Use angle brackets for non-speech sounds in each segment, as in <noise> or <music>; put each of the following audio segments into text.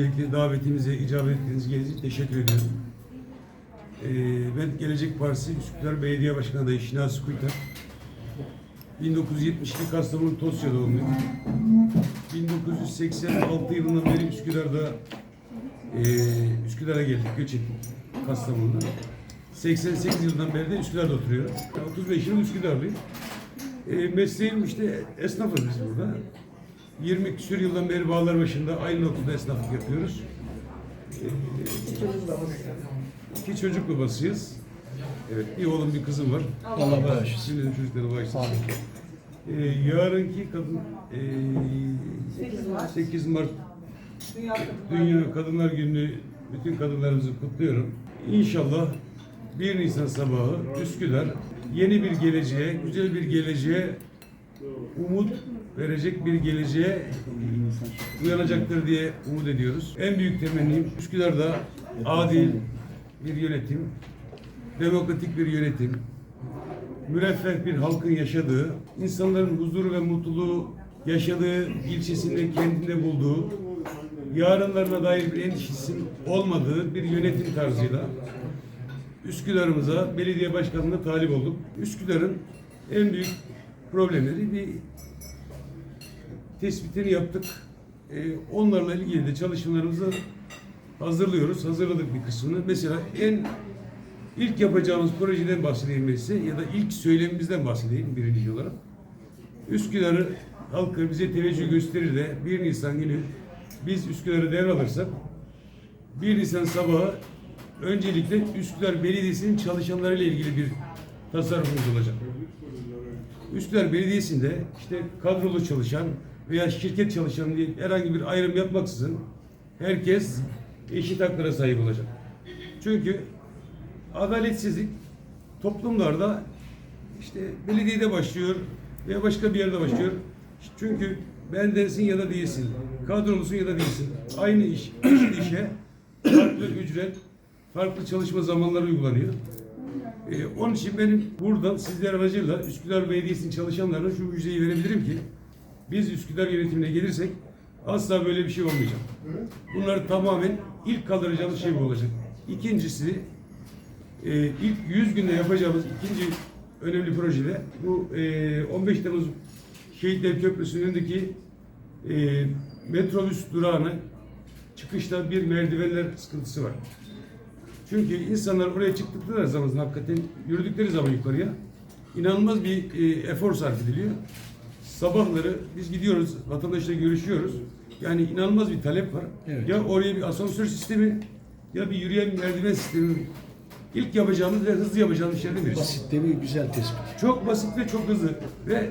öncelikle davetimize icabet ettiğiniz için teşekkür ediyorum. Ee, ben Gelecek Partisi Üsküdar Belediye Başkanı adayı Şinasi Kuytak. 1972 Kastamonu Tosya doğumluyum. 1986 yılından beri Üsküdar'da e, Üsküdar'a geldik, göç ettik Kastamonu'dan. 88 yıldan beri de Üsküdar'da oturuyorum. 35 yıl Üsküdar'lıyım. E, mesleğim işte esnafız biz burada. 20 küsur yıldan beri Bağlarbaşı'nda aynı noktada esnaflık yapıyoruz. İki çocuk babasıyız. Evet, bir oğlum bir kızım var. Allah bağışlasın. Sizin de çocukları bağışlasın. E, yarınki kadın e, 8 Mart. 8 Mart Dünya Kadınlar Dünya Kadınlar Günü bütün kadınlarımızı kutluyorum. İnşallah 1 Nisan sabahı Üsküdar yeni bir geleceğe, güzel bir geleceğe, umut verecek bir geleceğe uyanacaktır diye umut ediyoruz. En büyük temennim Üsküdar'da adil bir yönetim, demokratik bir yönetim, müreffeh bir halkın yaşadığı, insanların huzuru ve mutluluğu yaşadığı, ilçesinde, kendinde bulduğu, yarınlarına dair bir endişesinin olmadığı bir yönetim tarzıyla Üsküdar'ımıza belediye başkanlığına talip olduk. Üsküdar'ın en büyük problemleri bir tespitini yaptık. Ee, onlarla ilgili de çalışmalarımızı hazırlıyoruz. Hazırladık bir kısmını. Mesela en ilk yapacağımız projeden bahsedeyim size ya da ilk söylemimizden bahsedeyim birinci olarak. Üsküdar'ı halkı bize teveccüh gösterir de 1 Nisan günü biz Üsküdar'ı devralırsak 1 Nisan sabahı öncelikle Üsküdar Belediyesi'nin çalışanlarıyla ilgili bir tasarrufumuz olacak. Üsküdar Belediyesi'nde işte kadrolu çalışan veya şirket çalışanı diye herhangi bir ayrım yapmaksızın herkes eşit haklara sahip olacak. Çünkü adaletsizlik toplumlarda işte belediyede başlıyor veya başka bir yerde başlıyor. Çünkü bendensin ya da değilsin. Kadrolusun ya da değilsin. Aynı iş, <clears throat> işe farklı ücret, farklı çalışma zamanları uygulanıyor. Ee, onun için benim buradan sizler aracıyla Üsküdar Belediyesi'nin çalışanlarına şu müjdeyi verebilirim ki biz Üsküdar yönetimine gelirsek asla böyle bir şey olmayacak. Bunlar tamamen ilk kaldıracağımız şey bu olacak. İkincisi e, ilk 100 günde yapacağımız ikinci önemli projede bu e, 15 Temmuz Şehitler Köprüsü'nün önündeki e, metrobüs durağına çıkışta bir merdivenler sıkıntısı var. Çünkü insanlar oraya çıktıkları zaman hakikaten yürüdükleri zaman yukarıya inanılmaz bir e, efor sarf ediliyor. Sabahları biz gidiyoruz, vatandaşla görüşüyoruz. Yani inanılmaz bir talep var. Evet. Ya oraya bir asansör sistemi ya bir yürüyen merdiven sistemi. İlk yapacağımız ve hızlı yapacağımız işlerden birisi. Basit de bir güzel tespit. Çok basit ve çok hızlı ve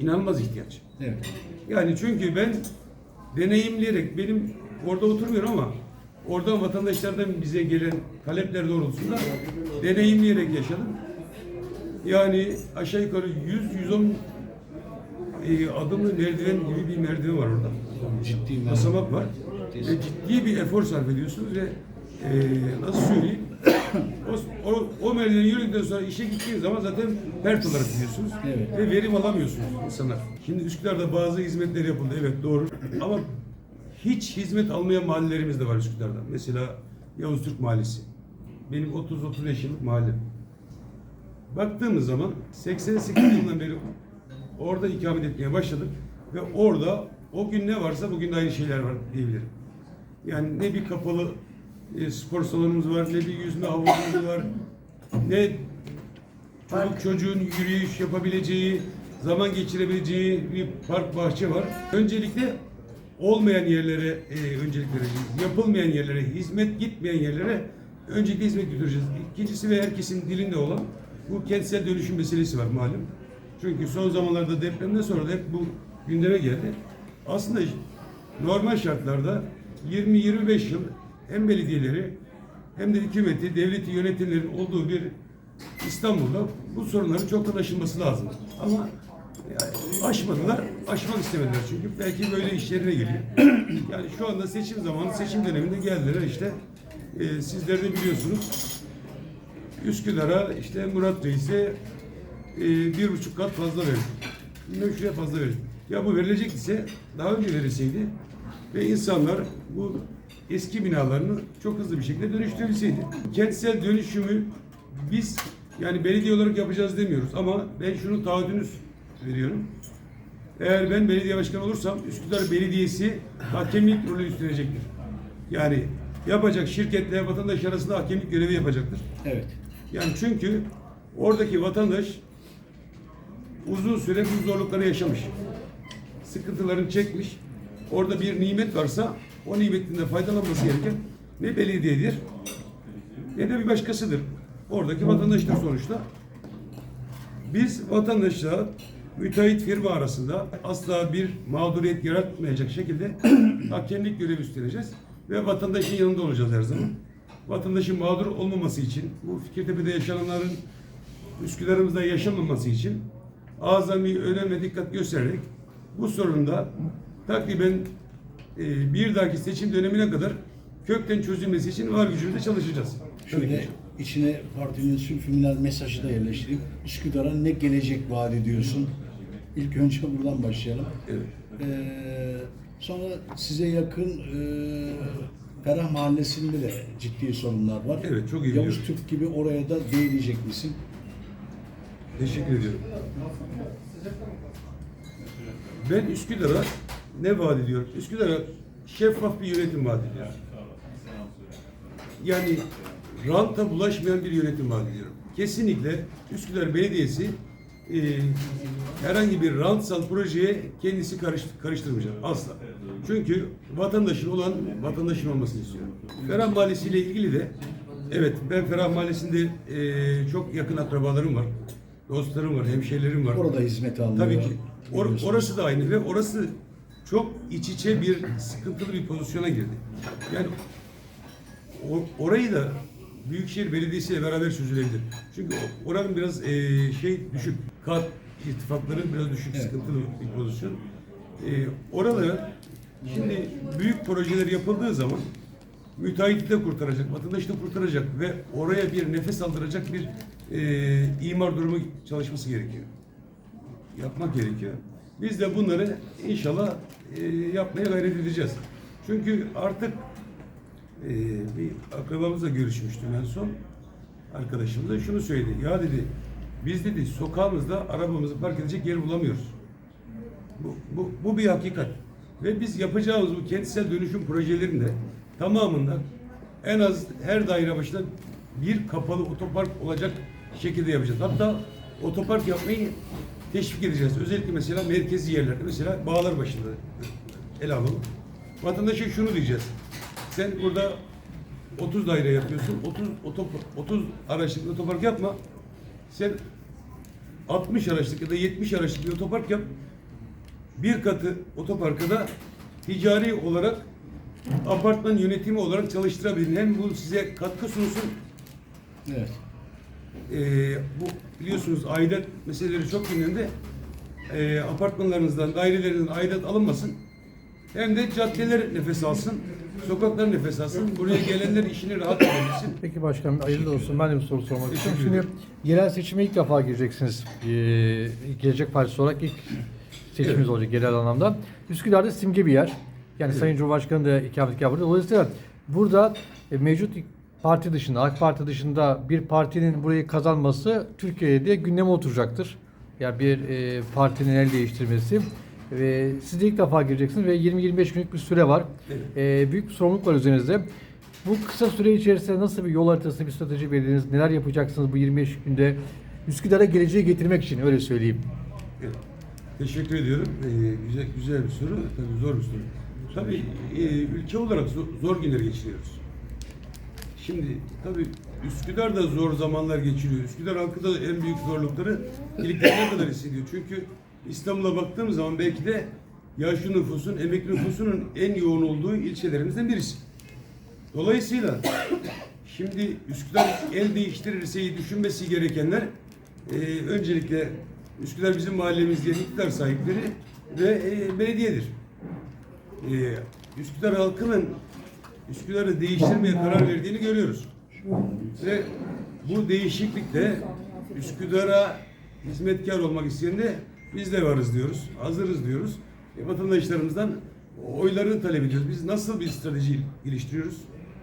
inanılmaz ihtiyaç. Evet. Yani çünkü ben deneyimleyerek benim orada oturmuyorum ama oradan vatandaşlardan bize gelen talepler doğrultusunda deneyimleyerek yaşadım. Yani aşağı yukarı 100-110 e, adımlı merdiven gibi bir merdiven var orada. Ciddi. Basamak var. Ve ciddi bir efor sarf ediyorsunuz ve e, nasıl söyleyeyim <coughs> o, o, o merdiveni yürüdükten sonra işe gittiğiniz zaman zaten pert olarak gidiyorsunuz. Evet. Ve verim alamıyorsunuz insanlar. Şimdi Üsküdar'da bazı hizmetler yapıldı. Evet doğru. Ama hiç hizmet almayan mahallelerimiz de var Üsküdar'da. Mesela Yavuz Türk Mahallesi. Benim 30-35 yıllık mahallem. Baktığımız zaman 88 yılından beri orada ikamet etmeye başladık ve orada o gün ne varsa bugün de aynı şeyler var diyebilirim. Yani ne bir kapalı e, spor salonumuz var, ne bir yüzme havuzumuz var, ne çocuk çocuğun yürüyüş yapabileceği, zaman geçirebileceği bir park bahçe var. Öncelikle olmayan yerlere e, öncelik vereceğiz. Yapılmayan yerlere, hizmet gitmeyen yerlere öncelikle hizmet götüreceğiz. İkincisi ve herkesin dilinde olan bu kentsel dönüşüm meselesi var malum. Çünkü son zamanlarda depremden sonra da hep bu gündeme geldi. Aslında normal şartlarda 20-25 yıl hem belediyeleri hem de hükümeti, devleti yönetimlerin olduğu bir İstanbul'da bu sorunların çoktan aşılması lazım. Ama yani aşmadılar, aşmak istemediler çünkü. Belki böyle işlerine geliyor. <clears throat> Yani şu anda seçim zamanı, seçim döneminde geldiler işte. E, sizler de biliyorsunuz. Üsküdar'a işte Murat Reis'e e, bir buçuk kat fazla verdi. Bilmem şuraya fazla verdi. Ya bu verilecek ise daha önce verilseydi ve insanlar bu eski binalarını çok hızlı bir şekilde dönüştürülseydi. Kentsel dönüşümü biz yani belediye olarak yapacağız demiyoruz ama ben şunu taahhüdünüz veriyorum. Eğer ben belediye başkanı olursam Üsküdar Belediyesi hakemlik rolü üstlenecektir. Yani yapacak şirketle vatandaş arasında hakemlik görevi yapacaktır. Evet. Yani çünkü oradaki vatandaş uzun süre bu zorlukları yaşamış. Sıkıntılarını çekmiş. Orada bir nimet varsa o nimetinden faydalanması gereken ne belediyedir ne de bir başkasıdır. Oradaki vatandaşlar sonuçta. Biz vatandaşla müteahhit firma arasında asla bir mağduriyet yaratmayacak şekilde <clears throat> hakemlik görevi üstleneceğiz ve vatandaşın yanında olacağız her zaman. Vatandaşın mağdur olmaması için, bu Fikirtepe'de yaşananların Üsküdar'ımızda yaşanmaması için azami önem ve dikkat göstererek bu sorunun da takriben e, bir dahaki seçim dönemine kadar kökten çözülmesi için var gücümüzle çalışacağız. Şöyle içine partinin sülfüminal mesajı da yerleştireyim. Üsküdar'a ne gelecek vaat ediyorsun? İlk önce buradan başlayalım. Evet. Ee, sonra size yakın e, Ferah Mahallesi'nde de ciddi sorunlar var. Evet, çok iyi Yavuz biliyorum. Türk gibi oraya da değinecek misin? Teşekkür ediyorum. Ben Üsküdar'a ne vaat ediyorum? Üsküdar'a şeffaf bir yönetim vaat ediyorum. Yani ranta bulaşmayan bir yönetim vaat ediyorum. Kesinlikle Üsküdar Belediyesi e, herhangi bir rantsal projeye kendisi karış, karıştırmayacak. Asla. Çünkü vatandaşın olan vatandaşın olmasını istiyorum. Ferah Mahallesi ile ilgili de evet ben Ferah Mahallesi'nde e, çok yakın akrabalarım var. Dostlarım var, hemşehrilerim var. Orada hizmet alınıyor. Tabii ki. Or- orası da aynı ve orası çok iç içe bir sıkıntılı bir pozisyona girdi. Yani o- orayı da Büyükşehir Belediyesi ile beraber çözülebilir. Çünkü oranın biraz eee, şey düşük, kat irtifatları biraz düşük, Evet. sıkıntılı bir pozisyon. Eee oraları şimdi büyük projeler yapıldığı zaman müteahhiti de kurtaracak, vatandaşı da kurtaracak ve oraya bir nefes aldıracak bir eee imar durumu çalışması gerekiyor yapmak gerekiyor. Biz de bunları inşallah e, yapmaya gayret edeceğiz. Çünkü artık e, bir akrabamızla görüşmüştüm en son. Arkadaşımız da şunu söyledi. Ya dedi biz dedi sokağımızda arabamızı park edecek yer bulamıyoruz. Bu, bu, bu bir hakikat. Ve biz yapacağımız bu kentsel dönüşüm projelerinde tamamında en az her daire başına bir kapalı otopark olacak şekilde yapacağız. Hatta otopark yapmayı teşvik edeceğiz. Özellikle mesela merkezi yerlerde, mesela bağlar başında ele alalım. Vatandaşa şunu diyeceğiz. Sen burada 30 daire yapıyorsun, 30 otop 30 araçlık otopark yapma. Sen 60 araçlık ya da 70 araçlık bir otopark yap. Bir katı otoparkı da ticari olarak apartman yönetimi olarak çalıştırabilir. Hem bu size katkı sunsun. Evet. Ee, bu biliyorsunuz aidat meseleleri çok gündemde. Ee, apartmanlarınızdan, dairelerinizden aidat alınmasın. Hem de caddeler nefes alsın, sokaklar nefes alsın. Buraya gelenler işini rahat edebilsin. Peki başkanım hayırlı olsun. Ben de bir soru sormak istiyorum. Şimdi yerel seçime ilk defa gireceksiniz. Ee, Gelecek Partisi olarak ilk seçimimiz Evet. olacak genel anlamda. Üsküdar'da simge bir yer. Yani Sayın Cumhurbaşkanı da ikametgah yapıyor. Dolayısıyla burada e, mevcut parti dışında, AK Parti dışında bir partinin burayı kazanması Türkiye'de gündeme oturacaktır. Yani bir e, partinin el değiştirmesi. Ve siz de ilk defa gireceksiniz ve 20-25 günlük bir süre var. Evet. E, büyük bir sorumluluk var üzerinizde. Bu kısa süre içerisinde nasıl bir yol haritası, bir strateji belirlediniz? Neler yapacaksınız bu 25 günde? Üsküdar'a geleceği getirmek için öyle söyleyeyim. Evet. Teşekkür ediyorum. Ee, güzel güzel bir soru. Tabii zor bir soru. Tabii e, ülke olarak zor, zor günler geçiriyoruz. Şimdi tabii Üsküdar da zor zamanlar geçiriyor. Üsküdar halkı da en büyük zorlukları iliklerine kadar hissediyor. Çünkü İstanbul'a baktığım zaman belki de yaşlı nüfusun, emekli nüfusunun en yoğun olduğu ilçelerimizden birisi. Dolayısıyla şimdi Üsküdar el değiştirirse düşünmesi gerekenler e, öncelikle Üsküdar bizim mahallemiz diye iktidar sahipleri ve e, belediyedir. E, Üsküdar halkının Üsküdar'ı değiştirmeye karar verdiğini görüyoruz. Ve bu değişiklikte Üsküdar'a hizmetkar olmak isteyen de biz de varız diyoruz, hazırız diyoruz. E, vatandaşlarımızdan oylarını talep ediyoruz. Biz nasıl bir strateji geliştiriyoruz?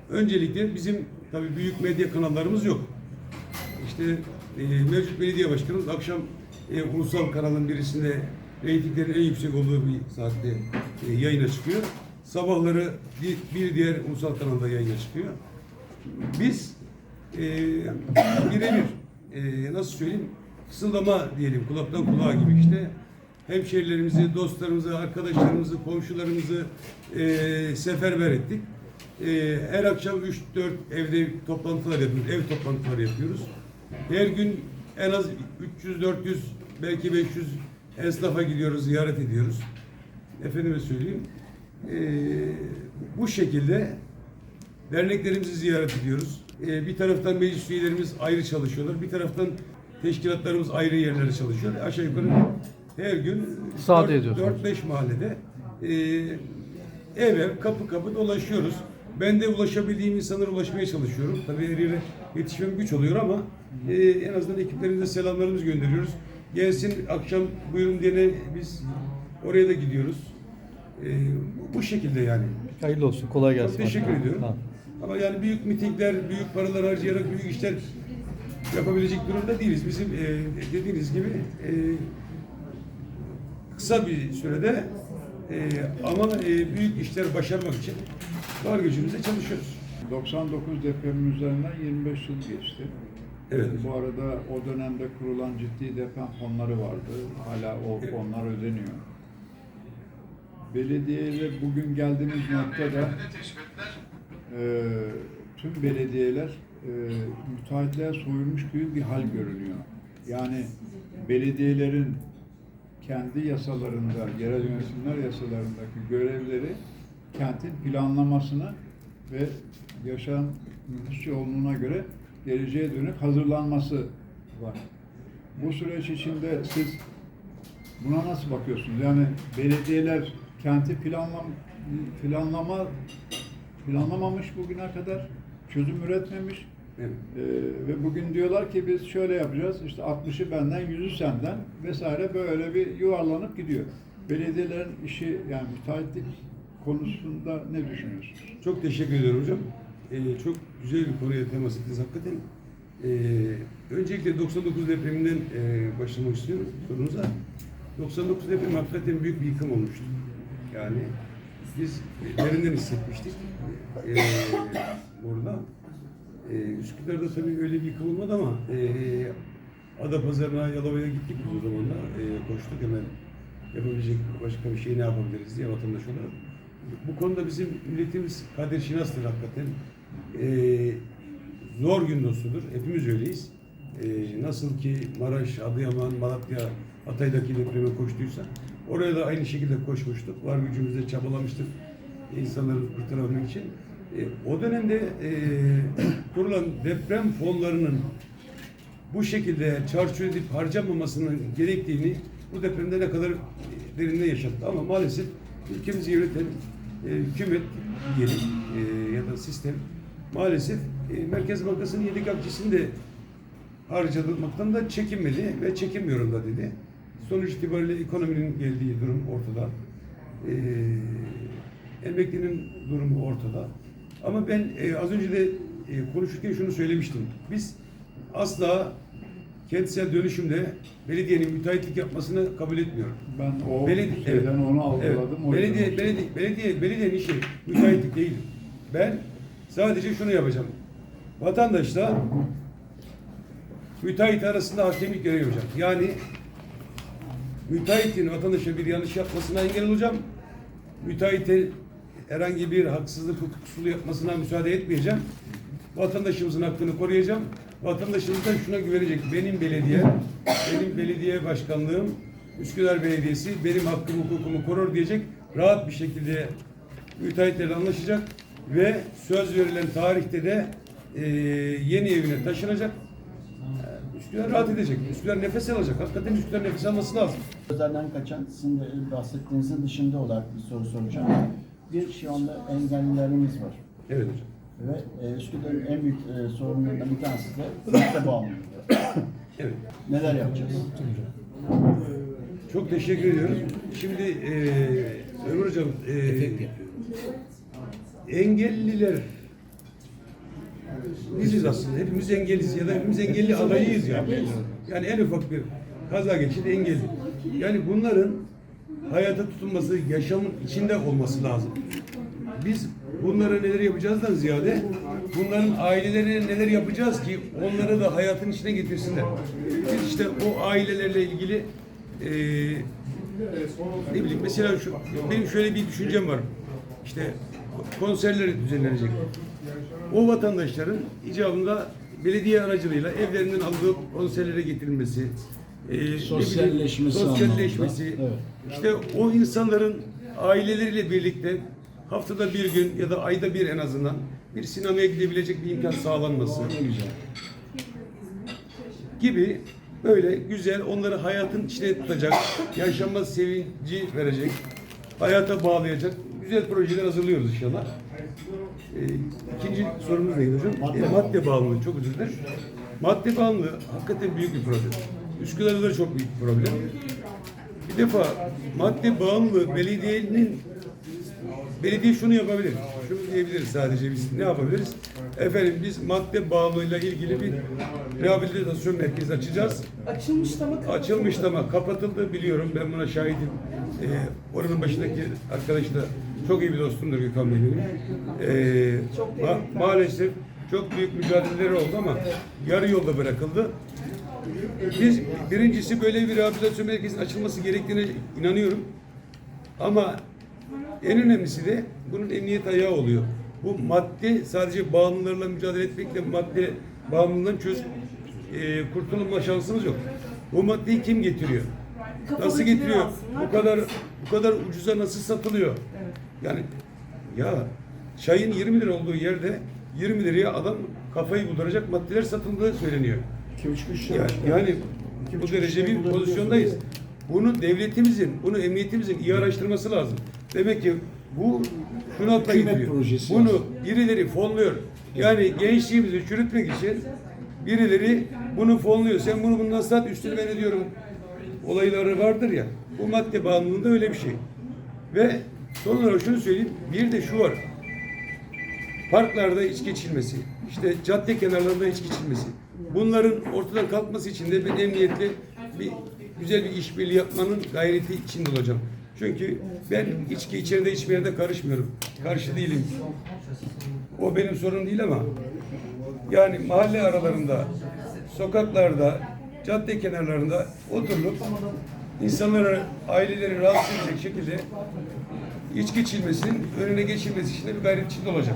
Öncelikle bizim tabii büyük medya kanallarımız yok. İşte e, mevcut belediye başkanımız akşam e, ulusal kanalın birisinde reytinglerin en yüksek olduğu bir saatte e, yayına çıkıyor. Sabahları bir, diğer ulusal kanalda yayına çıkıyor. Biz e, birebir e, nasıl söyleyeyim fısıldama diyelim kulaktan kulağa gibi işte hemşehrilerimizi, dostlarımızı, arkadaşlarımızı, komşularımızı e, seferber ettik. E, her akşam 3-4 evde toplantılar yapıyoruz, ev toplantıları yapıyoruz. Her gün en az 300-400 belki 500 esnafa gidiyoruz, ziyaret ediyoruz. Efendime söyleyeyim. e, bu şekilde Derneklerimizi ziyaret ediyoruz. Ee, bir taraftan meclis üyelerimiz ayrı çalışıyorlar. Bir taraftan teşkilatlarımız ayrı yerlere çalışıyor. Aşağı yukarı her gün Sade ediyorsunuz. 4-5 mahallede e, ev ev, kapı kapı dolaşıyoruz. Ben de ulaşabildiğim insanlara ulaşmaya çalışıyorum. Tabii her yere yetişmem güç oluyor ama e, en azından ekiplerimize selamlarımızı gönderiyoruz. Gelsin akşam buyurun diyene biz oraya da gidiyoruz. E, bu- şekilde yani. Hayırlı olsun. Kolay gelsin. Çok teşekkür ediyorum. Tamam. Ama yani büyük mitingler, büyük paralar harcayarak büyük işler yapabilecek durumda değiliz. Bizim e, dediğiniz gibi e, kısa bir sürede e, ama e, büyük işler başarmak için var gücümüzle çalışıyoruz. 99 depremin üzerinden 25 yıl geçti. Evet. Bu arada o dönemde kurulan ciddi deprem fonları vardı. Hala o Evet. fonlar ödeniyor. Belediyeyle bugün geldiğimiz noktada e, tüm belediyeler e, müteahhitliğe soyulmuş gibi bir hal görünüyor. Yani belediyelerin kendi yasalarında, yerel yönetimler yasalarındaki görevleri kentin planlamasını ve yaşam nüfus yoğunluğuna göre geleceğe dönük hazırlanması var. Bu süreç içinde siz buna nasıl bakıyorsunuz? Yani belediyeler kenti planlam planlama planlamamış bugüne kadar, çözüm üretmemiş. Evet. Ee, ve bugün diyorlar ki biz şöyle yapacağız, işte 60'ı benden, 100'ü senden vesaire böyle bir yuvarlanıp gidiyor. Belediyelerin işi yani müteahhitlik konusunda ne düşünüyorsunuz? Çok teşekkür ediyorum hocam. Ee, çok güzel bir konuya temas ettiniz hakikaten. Ee, öncelikle 99 depreminden e, başlamak istiyorum sorunuza. 99 depremi hakikaten büyük bir yıkım olmuştu. Yani biz derinden hissetmiştik. Ee, orada. Ee, Üsküdar'da tabii öyle bir yıkım ama e, Adapazarı'na, Yalova'ya gittik o zaman da. E, koştuk hemen yapabilecek başka bir şey ne yapabiliriz diye vatandaş olarak. Bu konuda bizim milletimiz kader şinastır hakikaten. Ee, zor gün dostudur. Hepimiz öyleyiz. Ee, nasıl ki Maraş, Adıyaman, Malatya, Hatay'daki depreme koştuysa oraya da aynı şekilde koşmuştuk. Var gücümüzle çabalamıştık insanları kurtarabilmek için. Ee, o dönemde e, <clears throat> kurulan deprem fonlarının bu şekilde çarçur edip harcanmamasının gerektiğini bu depremde ne kadar derinde yaşattı. Ama maalesef ülkemizi yöneten e, hükümet diyelim e, ya da sistem maalesef e, Merkez Bankası'nın yedek akçesini de harcadılmaktan da çekinmedi ve çekinmiyorum da dedi. Sonuç itibariyle ekonominin geldiği durum ortada. E, emeklinin durumu ortada. Ama ben e, az önce de e, konuşurken şunu söylemiştim. Biz asla kentsel dönüşümde belediyenin müteahhitlik yapmasını kabul etmiyorum. Ben o Beledi- şeyden evet. onu algıladım. Evet. Belediye, belediye, belediye, belediyenin işi müteahhitlik değil. Ben sadece şunu yapacağım. Vatandaşla müteahhit arasında hakemlik görevi yapacağım. Yani müteahhitin vatandaşa bir yanlış yapmasına engel olacağım. Müteahhite herhangi bir haksızlık hukuksuzluğu yapmasına müsaade etmeyeceğim. Vatandaşımızın hakkını koruyacağım. Vatandaşımız da şuna güvenecek. Benim belediye, benim belediye başkanlığım, Üsküdar Belediyesi benim hakkımı hukukumu korur diyecek. Rahat bir şekilde müteahhitlerle anlaşacak ve söz verilen tarihte de e, yeni evine taşınacak. E, Üsküdar rahat edecek. Üsküdar nefes alacak. Hakikaten Üsküdar nefes alması lazım. Sözlerden kaçan sizin de bahsettiğinizin dışında olarak bir soru soracağım. Bir şu anda engellilerimiz var. Evet hocam. Ve e, Üsküdar'ın en büyük e, sorunlarından bir tanesi de madde bağımlılığı. Evet. Neler yapacağız? Çok teşekkür ediyorum. Şimdi eee Ömür Hocam, yapıyor. engelliler biziz aslında. Hepimiz engelliyiz ya da hepimiz engelli adayıyız yani. Yani en ufak bir kaza geçir engelli. Yani bunların hayata tutunması, yaşamın içinde olması lazım. Biz bunlara neler yapacağızdan ziyade bunların ailelerine neler yapacağız ki onları da hayatın içine getirsinler. Biz işte o ailelerle ilgili eee ne bileyim mesela şu benim şöyle bir düşüncem var. İşte konserler düzenlenecek. O vatandaşların icabında belediye aracılığıyla evlerinden aldığı konserlere getirilmesi, e, ne bileyim, Sosyalleşmesi sosyalleşmesi, anlamında, evet. İşte o insanların aileleriyle birlikte haftada bir gün ya da ayda bir en azından bir sinemaya gidebilecek bir imkan sağlanması gibi böyle güzel onları hayatın içine tutacak, yaşama sevinci verecek, hayata bağlayacak güzel projeler hazırlıyoruz inşallah. Ee, ikinci sorumuz neydi hocam? Madde Madde, madde bağımlılığı çok özür dilerim. Madde bağımlılığı hakikaten büyük bir problem. Üsküdar'da da çok büyük bir problem. Bir defa madde bağımlılığı belediyenin belediye şunu yapabilir. Şunu diyebiliriz sadece biz ne yapabiliriz? Efendim biz madde bağımlılığıyla ilgili bir rehabilitasyon merkezi açacağız. Açılmış ama kapatıldı. Açılmış ama kapatıldı biliyorum. Ben buna şahidim. Ee, oranın başındaki arkadaş da çok iyi bir dostumdur Gökhan Bey benim. Ee, ma- maalesef çok büyük mücadeleleri oldu ama yarı yolda bırakıldı. Biz birincisi böyle bir rehabilitasyon merkezinin açılması gerektiğine inanıyorum. Ama en önemlisi de bunun emniyet ayağı oluyor. Bu madde sadece bağımlılarla mücadele etmekle madde bağımlılığından çöz e, kurtulma şansımız yok. Bu maddeyi kim getiriyor? Nasıl getiriyor? Bu kadar bu kadar ucuza nasıl satılıyor? Yani ya çayın 20 lira olduğu yerde 20 liraya adam kafayı bulduracak maddeler satıldığı söyleniyor. Yani, yani bu derece bir pozisyondayız. Bunu devletimizin, bunu emniyetimizin iyi araştırması lazım. Demek ki bu Hükümet getiriyor. projesi Bunu lazım. birileri fonluyor. Yani gençliğimizi çürütmek için birileri bunu fonluyor. Sen bunu bundan sat üstüne ben ödüyorum. Olayları vardır ya. Bu madde bağımlılığında öyle bir şey. Ve son olarak şunu söyleyeyim. Bir de şu var parklarda içki içilmesi, işte cadde kenarlarında içki içilmesi. Bunların ortadan kalkması için de ben emniyetle bir güzel bir işbirliği yapmanın gayreti içinde olacağım. Çünkü ben içki içeride içmeye de karışmıyorum. Karşı değilim. O benim sorunum değil ama yani mahalle aralarında, sokaklarda, cadde kenarlarında oturulup insanları, aileleri rahatsız edecek şekilde içki içilmesinin önüne geçilmesi için de bir gayret içinde olacak.